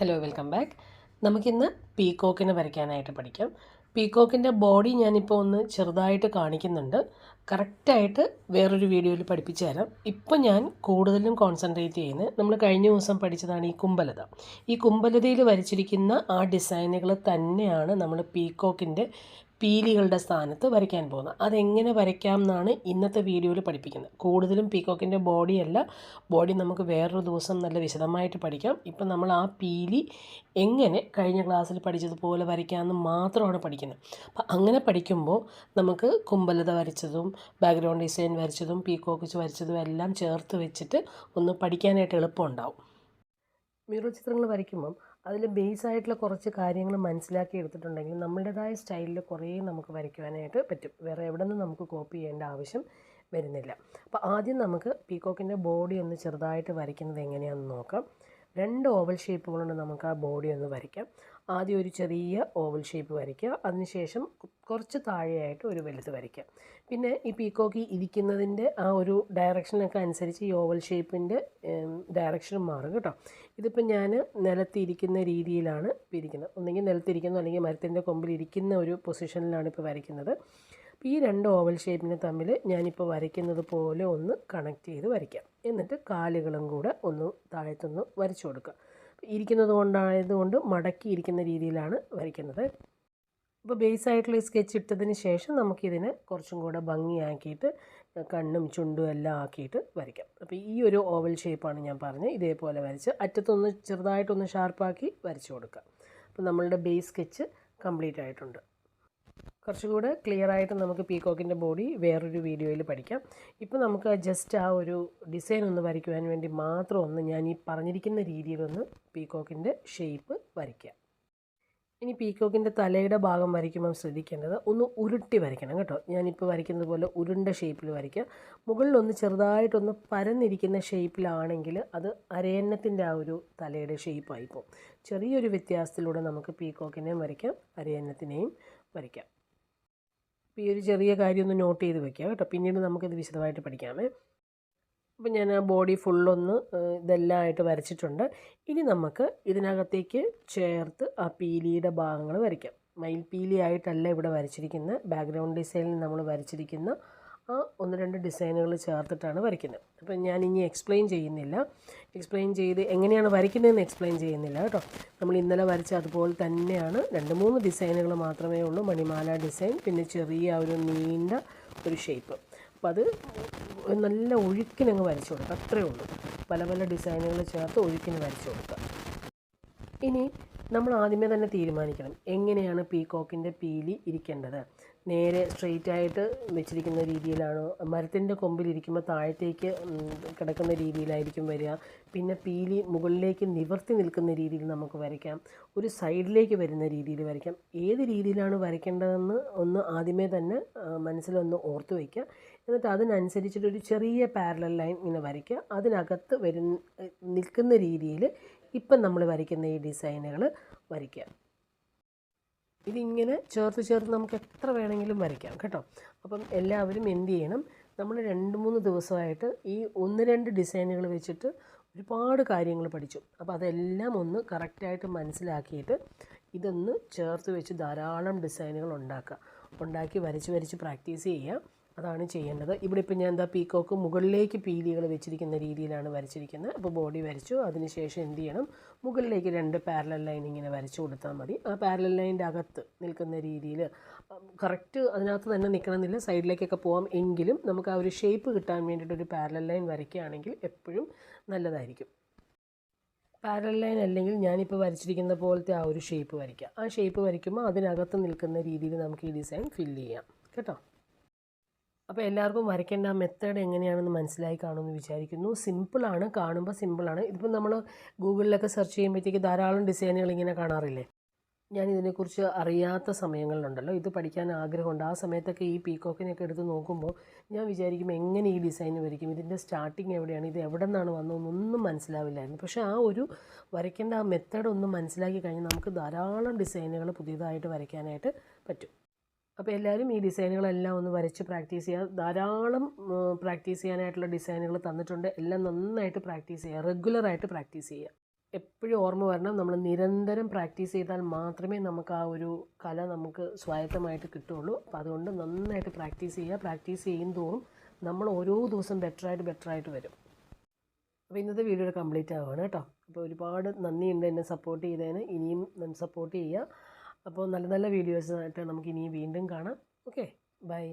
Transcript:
Hello welcome back നമുക്കിന്ന് പീക്കോക്കിനെ വരയ്ക്കാനായിട്ട് പഠിക്കാം. പീക്കോക്കിന്റെ ബോഡി ഞാനിപ്പോൾ ഒന്ന് ചെറുതായിട്ട് കാണിക്കുന്നുണ്ട്. കറക്റ്റായിട്ട് വേറൊരു വീഡിയോയിൽ പഠിപ്പിച്ചു തരാം. ഇപ്പം ഞാൻ കൂടുതലും കോൺസെൻട്രേറ്റ് ചെയ്യുന്നത് നമ്മൾ കഴിഞ്ഞ ദിവസം പഠിച്ചതാണ് ഈ കുമ്പലത. ഈ കുമ്പലതയിൽ വരച്ചിരിക്കുന്ന ആ ഡിസൈനുകൾ തന്നെയാണ് നമ്മൾ പീക്കോക്കിന്റെ പീലികളുടെ സ്ഥാനത്ത് വരയ്ക്കാൻ പോകുന്നത്. അതെങ്ങനെ വരയ്ക്കാം എന്നാണ് ഇന്നത്തെ വീഡിയോയിൽ പഠിപ്പിക്കുന്നത്. കൂടുതലും പീക്കോക്കിന്റെ ബോഡിയല്ല ബോഡി നമുക്ക് വേറൊരു ദിവസം നല്ല വിശദമായിട്ട് പഠിക്കാം. ഇപ്പം നമ്മൾ ആ പീലി എങ്ങനെ കഴിഞ്ഞ ക്ലാസ്സിൽ പഠിച്ചതുപോലെ വരയ്ക്കാമെന്ന് മാത്രമാണ് പഠിക്കുന്നത്. അപ്പം അങ്ങനെ പഠിക്കുമ്പോൾ നമുക്ക് കുമ്പലത വരച്ചതും ബാക്ക്ഗ്രൗണ്ട് ഡിസൈൻ വരച്ചതും പീക്കോക്ക് വരച്ചതും എല്ലാം ചേർത്ത് വെച്ചിട്ട് ഒന്ന് പഠിക്കാനായിട്ട് എളുപ്പമുണ്ടാവും മീറോ ചിത്രങ്ങൾ വരയ്ക്കുമ്പം അതിൽ ബേസ് ആയിട്ടുള്ള കുറച്ച് കാര്യങ്ങൾ മനസ്സിലാക്കി എടുത്തിട്ടുണ്ടെങ്കിൽ നമ്മളുടേതായ സ്റ്റൈലിൽ കുറേ നമുക്ക് വരയ്ക്കുവാനായിട്ട് പറ്റും. വേറെ എവിടെ നിന്നും നമുക്ക് കോപ്പി ചെയ്യേണ്ട ആവശ്യം വരുന്നില്ല. അപ്പോൾ ആദ്യം നമുക്ക് പീക്കോക്കിന്റെ ബോഡി ഒന്ന് ചെറുതായിട്ട് വരയ്ക്കുന്നത് എങ്ങനെയാണെന്ന് നോക്കാം. രണ്ട് ഓവൽ ഷേപ്പുകളുണ്ട് നമുക്ക് ആ ബോഡി ഒന്ന് വരയ്ക്കാം. ആദ്യം ഒരു ചെറിയ ഓവൽ ഷേപ്പ് വരയ്ക്കുക. അതിനുശേഷം കുറച്ച് താഴെയായിട്ട് ഒരു വലുത് വരയ്ക്കാം. പിന്നെ ഈ പീക്കോക്ക് ഇരിക്കുന്നതിന്റെ ആ ഒരു ഡയറക്ഷനൊക്കെ അനുസരിച്ച് ഈ ഓവൽ ഷേപ്പിന്റെ ഡയറക്ഷൻ മാറും കേട്ടോ. ഇതിപ്പോൾ ഞാൻ നിലത്തിരിക്കുന്ന രീതിയിലാണ് ഇരിക്കുന്നത്. ഒന്നെങ്കിൽ നിലത്തിരിക്കുന്നു അല്ലെങ്കിൽ മരത്തിന്റെ കൊമ്പിൽ ഇരിക്കുന്ന ഒരു പൊസിഷനിലാണ് ഇപ്പോൾ വരയ്ക്കുന്നത്. അപ്പോൾ ഈ രണ്ട് ഓവൽ ഷേപ്പിനെ തമ്മിൽ ഞാനിപ്പോൾ വരയ്ക്കുന്നത് പോലെ ഒന്ന് കണക്ട് ചെയ്ത് വരയ്ക്കാം. എന്നിട്ട് കാലുകളും കൂടെ ഒന്ന് താഴത്തൊന്ന് വരച്ചു കൊടുക്കുക. ഇരിക്കുന്നത് കൊണ്ടായതുകൊണ്ട് മടക്കി ഇരിക്കുന്ന രീതിയിലാണ് വരയ്ക്കുന്നത്. അപ്പോൾ ബേസ് ആയിട്ടുള്ള സ്കെച്ച് ഇട്ടതിന് ശേഷം നമുക്കിതിനെ കുറച്ചും കൂടെ ഭംഗിയാക്കിയിട്ട് കണ്ണും ചുണ്ടും എല്ലാം ആക്കിയിട്ട് വരയ്ക്കാം. അപ്പോൾ ഈ ഒരു ഓവൽ ഷേപ്പാണ് ഞാൻ പറഞ്ഞത്. ഇതേപോലെ വരച്ച് അറ്റത്തൊന്ന് ചെറുതായിട്ടൊന്ന് ഷാർപ്പാക്കി വരച്ചു കൊടുക്കുക. അപ്പോൾ നമ്മളുടെ ബേസ് സ്കെച്ച് കംപ്ലീറ്റ് ആയിട്ടുണ്ട്. കുറച്ചുകൂടെ ക്ലിയർ ആയിട്ട് നമുക്ക് പീകോക്കിന്റെ ബോഡി വേറൊരു വീഡിയോയിൽ പഠിക്കാം. ഇപ്പോൾ നമുക്ക് ജസ്റ്റ് ആ ഒരു ഡിസൈൻ ഒന്ന് വരയ്ക്കുവാൻ വേണ്ടി മാത്രം ഒന്ന് ഞാൻ ഈ പറഞ്ഞിരിക്കുന്ന രീതിയിലൊന്ന് പീകോക്കിന്റെ ഷേപ്പ് വരയ്ക്കാം. ഇനി പീകോക്കിന്റെ തലയുടെ ഭാഗം വരയ്ക്കുമ്പോൾ ശ്രദ്ധിക്കേണ്ടത് ഒന്ന് ഉരുട്ടി വരയ്ക്കണം കേട്ടോ. ഞാനിപ്പോൾ വരയ്ക്കുന്നത് പോലെ ഉരുണ്ട ഷേപ്പിൽ വരയ്ക്കുക മുകളിലൊന്ന് ചെറുതായിട്ടൊന്ന് പരന്നിരിക്കുന്ന ഷേപ്പിലാണെങ്കിൽ അത് അരയന്നത്തിന്റെ ആ ഒരു തലയുടെ ഷേപ്പായി പോകും ചെറിയൊരു വ്യത്യാസത്തിലൂടെ നമുക്ക് പീകോക്കിനെയും വരയ്ക്കാം അരയന്നത്തിനെയും വരയ്ക്കാം. അപ്പോൾ ഈ ഒരു ചെറിയ കാര്യം ഒന്ന് നോട്ട് ചെയ്ത് വെക്കുക കേട്ടോ. പിന്നീട് നമുക്കിത് വിശദമായിട്ട് പഠിക്കാമേ. അപ്പോൾ ഞാൻ ആ ബോഡി ഫുള്ളൊന്ന് ഇതെല്ലാം ആയിട്ട് വരച്ചിട്ടുണ്ട്. ഇനി നമുക്ക് ഇതിനകത്തേക്ക് ചേർത്ത് ആ പീലിയുടെ ഭാഗങ്ങൾ വരയ്ക്കാം. മയിൽ പീലി ആയിട്ടല്ല ഇവിടെ വരച്ചിരിക്കുന്നത് ബാക്ക്ഗ്രൗണ്ട് ഡിസൈനിൽ നമ്മൾ വരച്ചിരിക്കുന്ന ആ ഒന്ന് രണ്ട് ഡിസൈനുകൾ ചേർത്തിട്ടാണ് വരയ്ക്കുന്നത്. അപ്പം ഞാൻ ഇനി എക്സ്പ്ലെയിൻ ചെയ്യുന്നില്ല. എക്സ്പ്ലെയിൻ ചെയ്ത് എങ്ങനെയാണ് വരയ്ക്കുന്നതെന്ന് എക്സ്പ്ലെയിൻ ചെയ്യുന്നില്ല കേട്ടോ. നമ്മൾ ഇന്നലെ വരച്ച അതുപോലെ തന്നെയാണ്. രണ്ട് മൂന്ന് ഡിസൈനുകൾ മാത്രമേ ഉള്ളൂ. മണിമാല ഡിസൈൻ പിന്നെ ചെറിയ ഒരു നീണ്ട ഒരു ഷേപ്പ് അപ്പോൾ അത് നല്ല ഒഴുക്കിനങ്ങ് വരച്ചു കൊടുക്കുക. അത്രയേ ഉള്ളൂ. പല പല ഡിസൈനുകൾ ചേർത്ത് ഒഴുക്കിന് വരച്ചു കൊടുക്കുക. ഇനി നമ്മൾ ആദ്യമേ തന്നെ തീരുമാനിക്കണം എങ്ങനെയാണ് പീകോക്കിന്റെ പീലി ഇരിക്കേണ്ടത്. നേരെ സ്ട്രെയിറ്റ് ആയിട്ട് വെച്ചിരിക്കുന്ന രീതിയിലാണോ? മരത്തിന്റെ കൊമ്പിലിരിക്കുമ്പോൾ താഴത്തേക്ക് കിടക്കുന്ന രീതിയിലായിരിക്കും വരിക. പിന്നെ പീലി മുകളിലേക്ക് നിവർത്തി നിൽക്കുന്ന രീതിയിൽ നമുക്ക് വരയ്ക്കാം. ഒരു സൈഡിലേക്ക് വരുന്ന രീതിയിൽ വരയ്ക്കാം. ഏത് രീതിയിലാണ് വരയ്ക്കേണ്ടതെന്ന് ഒന്ന് ആദ്യമേ തന്നെ മനസ്സിലൊന്ന് ഓർത്ത് വയ്ക്കുക. എന്നിട്ട് അതിനനുസരിച്ചിട്ടൊരു ചെറിയ പാരലൽ ലൈൻ ഇങ്ങനെ വരയ്ക്കുക. അതിനകത്ത് വരുന്ന നിൽക്കുന്ന രീതിയിൽ ഇപ്പം നമ്മൾ വരയ്ക്കുന്ന ഈ ഡിസൈനുകൾ വരയ്ക്കാം ഇതിങ്ങനെ ചേർത്ത് ചേർത്ത് നമുക്ക് എത്ര വേണമെങ്കിലും വരയ്ക്കാം കേട്ടോ. അപ്പം എല്ലാവരും എന്ത് ചെയ്യണം? നമ്മൾ രണ്ട് മൂന്ന് ദിവസമായിട്ട് ഈ ഒന്ന് രണ്ട് ഡിസൈനുകൾ വെച്ചിട്ട് ഒരുപാട് കാര്യങ്ങൾ പഠിച്ചു. അപ്പോൾ അതെല്ലാം ഒന്ന് കറക്റ്റായിട്ട് മനസ്സിലാക്കിയിട്ട് ഇതൊന്ന് ചേർത്ത് വെച്ച് ധാരാളം ഡിസൈനുകൾ ഉണ്ടാക്കുക. ഉണ്ടാക്കി വരച്ച് വരച്ച് പ്രാക്ടീസ് ചെയ്യുക. അതാണ് ചെയ്യേണ്ടത്. ഇവിടെ ഇപ്പം ഞാൻ എന്താ പീക്കോക്ക് മുകളിലേക്ക് പീലികൾ വെച്ചിരിക്കുന്ന രീതിയിലാണ് വരച്ചിരിക്കുന്നത്. അപ്പോൾ ബോഡി വരച്ചു. അതിനുശേഷം എന്ത് ചെയ്യണം? മുകളിലേക്ക് രണ്ട് പാരലൽ ലൈൻ ഇങ്ങനെ വരച്ചു കൊടുത്താൽ മതി. ആ പാരലൽ ലൈനിന്റെ അകത്ത് നിൽക്കുന്ന രീതിയിൽ കറക്റ്റ് അതിനകത്ത് തന്നെ നിൽക്കണമെന്നില്ല. സൈഡിലേക്കൊക്കെ പോകാം എങ്കിലും നമുക്ക് ആ ഒരു ഷേപ്പ് കിട്ടാൻ വേണ്ടിയിട്ട് ഒരു പാരലൽ ലൈൻ വരയ്ക്കുകയാണെങ്കിൽ എപ്പോഴും നല്ലതായിരിക്കും. പാരലൽ ലൈൻ അല്ലെങ്കിൽ ഞാനിപ്പോൾ വരച്ചിരിക്കുന്ന പോലത്തെ ആ ഒരു ഷേപ്പ് വരയ്ക്കുക ആ ഷേപ്പ് വരയ്ക്കുമ്പോൾ അതിനകത്ത് നിൽക്കുന്ന രീതിയിൽ നമുക്ക് ഈ ഡിസൈൻ ഫില്ല് ചെയ്യാം. കേട്ടോ? അപ്പോൾ എല്ലാവർക്കും വരയ്ക്കേണ്ട ആ മെത്തേഡ് എങ്ങനെയാണെന്ന് മനസ്സിലായി കാണുമെന്ന് വിചാരിക്കുന്നു. സിമ്പിളാണ് കാണുമ്പോൾ സിമ്പിളാണ് ഇതിപ്പോൾ നമ്മൾ ഗൂഗിളിലൊക്കെ സെർച്ച് ചെയ്യുമ്പോഴത്തേക്ക് ധാരാളം ഡിസൈനുകൾ ഇങ്ങനെ കാണാറില്ലേ? ഞാൻ ഇതിനെക്കുറിച്ച് അറിയാത്ത സമയങ്ങളിലുണ്ടല്ലോ. ഇത് പഠിക്കാൻ ആഗ്രഹമുണ്ട്. ആ സമയത്തൊക്കെ ഈ പീക്കോക്കിനെയൊക്കെ എടുത്ത് നോക്കുമ്പോൾ ഞാൻ വിചാരിക്കും എങ്ങനെ ഈ ഡിസൈൻ വരയ്ക്കും? ഇതിന്റെ സ്റ്റാർട്ടിങ് എവിടെയാണ്? ഇത് എവിടെ നിന്നാണ് വന്നതെന്നൊന്നും മനസ്സിലാവില്ലായിരുന്നു. പക്ഷേ ആ ഒരു വരയ്ക്കേണ്ട ആ മെത്തേഡ് ഒന്ന് മനസ്സിലാക്കി കഴിഞ്ഞാൽ നമുക്ക് ധാരാളം ഡിസൈനുകൾ പുതിയതായിട്ട് വരയ്ക്കാനായിട്ട് പറ്റും. അപ്പോൾ എല്ലാവരും ഈ ഡിസൈനുകളെല്ലാം ഒന്ന് വരച്ച് പ്രാക്ടീസ് ചെയ്യുക ധാരാളം പ്രാക്ടീസ് ചെയ്യാനായിട്ടുള്ള ഡിസൈനുകൾ തന്നിട്ടുണ്ട്. എല്ലാം നന്നായിട്ട് പ്രാക്ടീസ് ചെയ്യുക റെഗുലറായിട്ട് പ്രാക്ടീസ് ചെയ്യുക എപ്പോഴും ഓർമ്മ വരണം നമ്മൾ നിരന്തരം പ്രാക്ടീസ് ചെയ്താൽ മാത്രമേ നമുക്ക് ആ ഒരു കല നമുക്ക് സ്വായത്തമായിട്ട് കിട്ടുള്ളൂ അപ്പോൾ അതുകൊണ്ട് നന്നായിട്ട് പ്രാക്ടീസ് ചെയ്യുക പ്രാക്ടീസ് ചെയ്യും തോറും നമ്മൾ ഓരോ ദിവസം ബെറ്ററായിട്ട് ബെറ്ററായിട്ട് വരും. അപ്പോൾ ഇന്നത്തെ വീഡിയോ കംപ്ലീറ്റ് ആവുകയാണ് കേട്ടോ. അപ്പോൾ ഒരുപാട് നന്ദിയുണ്ട് എന്നെ സപ്പോർട്ട് ചെയ്തതിന്. ഇനിയും സപ്പോർട്ട് ചെയ്യുക അപ്പോൾ നല്ല നല്ല വീഡിയോസുമായിട്ട് നമുക്ക് ഇനി വീണ്ടും കാണാം. Okay bye.